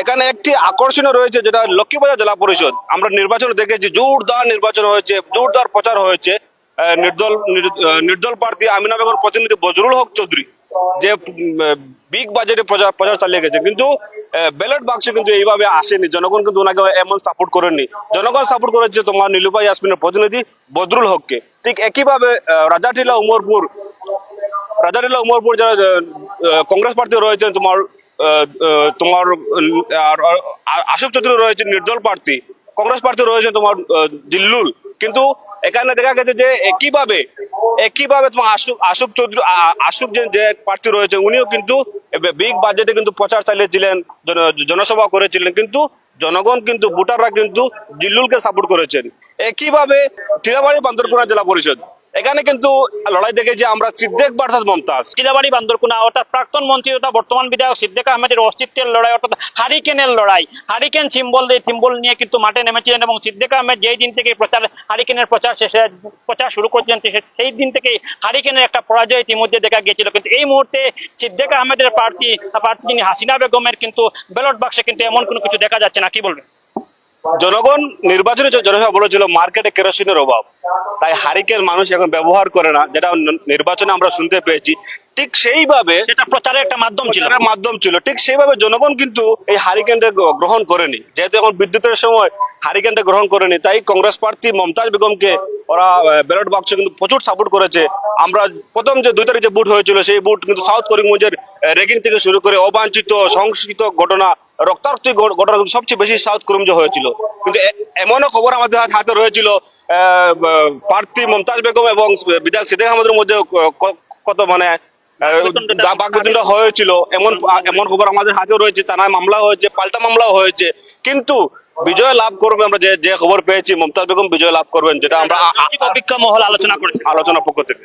এখানে একটি আকর্ষণীয় রয়েছে, যেটা লক্ষ্মীবাজার জেলা পরিষদ। আমরা নির্বাচন দেখেছি, জোরদার নির্বাচন হয়েছে, জোরদার প্রচার হয়েছে। নির্দল নির্দল প্রার্থী আমিনা বেগম প্রতিনিধি বজরুল হক চৌধুরী, যে বিগ বাজেটে প্রচার প্রচার চালিয়ে গেছে। কিন্তু ব্যালট বাক্সে কিন্তু এইভাবে আসেনি। জনগণ কিন্তু ওনাকে এমন সাপোর্ট করেনি জনগণ সাপোর্ট করেছে তোমার নীলুপা ইয়াসমিনের প্রতিনিধি বদরুল হককে। ঠিক একইভাবে রাজাটিলা উমরপুর রাজাটিলা উমরপুর যারা কংগ্রেস প্রার্থী রয়েছেন তোমার তোমার আশোক চৌধুরী রয়েছে নির্দল প্রার্থী। কংগ্রেস প্রার্থী রয়েছে তোমার দিল্লুল কিন্তু এখানে দেখা গেছে যে একইভাবে একইভাবে তোমার আশোক আশোক চৌধুরী আশোক যে যে প্রার্থী রয়েছে উনিও কিন্তু বিগ বাজেটে কিন্তু প্রচার চালিয়েছিলেন জনসভা করেছিলেন। কিন্তু জনগণ কিন্তু, ভোটাররা কিন্তু জিল্লুলকে সাপোর্ট করেছেন। একইভাবে টিলাবাড়ি বান্দরপুরা জেলা পরিষদ। এখানে কিন্তু লড়াই দেখেছি আমরা সিদ্দেক ভার্সাস মমতাজ। চিলাবাড়ি বান্দরকুনা, অর্থাৎ প্রাক্তন মন্ত্রী তথা বর্তমান বিধায়ক সিদ্দেক আহমেদের অস্তিত্বের লড়াই, অর্থাৎ হারিকেনের লড়াই। হারিকেন সিম্বল সিম্বল নিয়ে কিন্তু মাঠে নেমেছিলেন এবং সিদ্দেক আহমেদ যেই দিন থেকে প্রচার হারিকেনের প্রচার শেষে প্রচার শুরু করছেন সেই দিন থেকে হারিকেনের একটা পরাজয় ইতিমধ্যে দেখা গিয়েছিল। কিন্তু এই মুহূর্তে সিদ্দেক আহমেদের প্রার্থী প্রার্থী হাসিনা বেগমের কিন্তু ব্যালট বাক্সে কিন্তু এমন কোনো কিছু দেখা যাচ্ছে না। কি বলবেন? জনগণ নির্বাচনে জনসভা বলেছিল মার্কেটে কেরোসিনের অভাব। তাই হারিকেন মানুষ এখন ব্যবহার করে না যেটা নির্বাচনে আমরা শুনতে পেয়েছি। ঠিক সেইভাবে সেটা প্রচারের একটা মাধ্যম ছিল। মাধ্যম ছিল। ঠিক সেইভাবে জনগণ কিন্তু এই হারিকেনটা গ্রহণ করেনি। যেহেতু এখন বিদ্যুতের সময় হারিকেনটা গ্রহণ করেনি তাই কংগ্রেস প্রার্থী মমতাজ বেগমকে ওরা ব্যালট বাক্সে কিন্তু প্রচুর সাপোর্ট করেছে। আমরা প্রথম যে দুই তারিখ যে বুট হয়েছিল সেই বুট কিন্তু সাউথ করিমগঞ্জের রেগিং থেকে শুরু করে অবাঞ্ছিত সংস্কৃত ঘটনা রক্তাক্ত ঘ- ঘটনা সবচেয়ে বেশি সাউথ করিমগঞ্জ হয়েছিল। কিন্তু এমনও খবর আমাদের হাত- রয়েছিল প্রার্থী মমতাজ বেগম এবং বিধায়ক সিদ্দিক আহমদের মধ্যে কত মানে হয়েছিল। এমন এমন খবর আমাদের হাতে রয়েছে থানায় মামলা হয়েছে পাল্টা মামলা হয়েছে। কিন্তু বিজয় লাভ করবে আমরা যে যে খবর পেয়েছি মমতাজ বেগম বিজয় লাভ করবেন যেটা আমরা অপেক্ষা মহল আলোচনা করেছে। আলোচনা পক্ষ থেকে।